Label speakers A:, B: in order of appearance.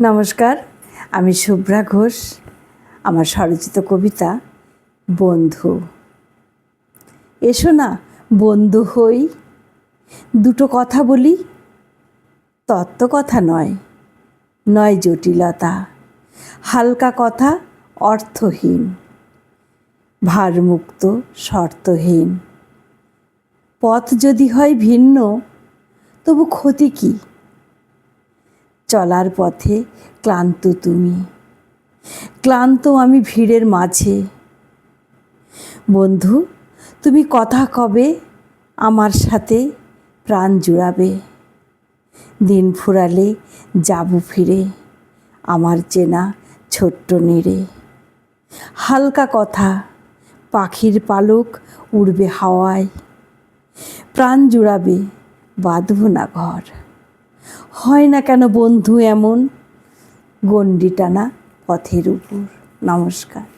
A: নমস্কার, আমি শুভ্রা ঘোষ, আমার স্বরচিত কবিতা বন্ধু। এসো না, বন্ধু হই, দুটো কথা বলি, তত্ত্ব কথা নয় নয় জটিলতা, হালকা কথা অর্থহীন, ভারমুক্ত শর্তহীন। পথ যদি হয় ভিন্ন, তবু ক্ষতি কী? চলার পথে ক্লান্ত তুমি। ক্লান্ত আমি ভিড়ের মাঝে। বন্ধু, তুমি কথা কবে আমার সাথে প্রাণ জুড়াবে? দিন ফুরালে যাব ফিরে আমার চেনা ছোট্ট নেড়ে। হালকা কথা, পাখির পালক উড়বে হাওয়ায়। প্রাণ জুড়াবে, বাঁধব না ঘর। হয় না কেন বন্ধু এমন? গণ্ডি টানা পথের উপর। নমস্কার।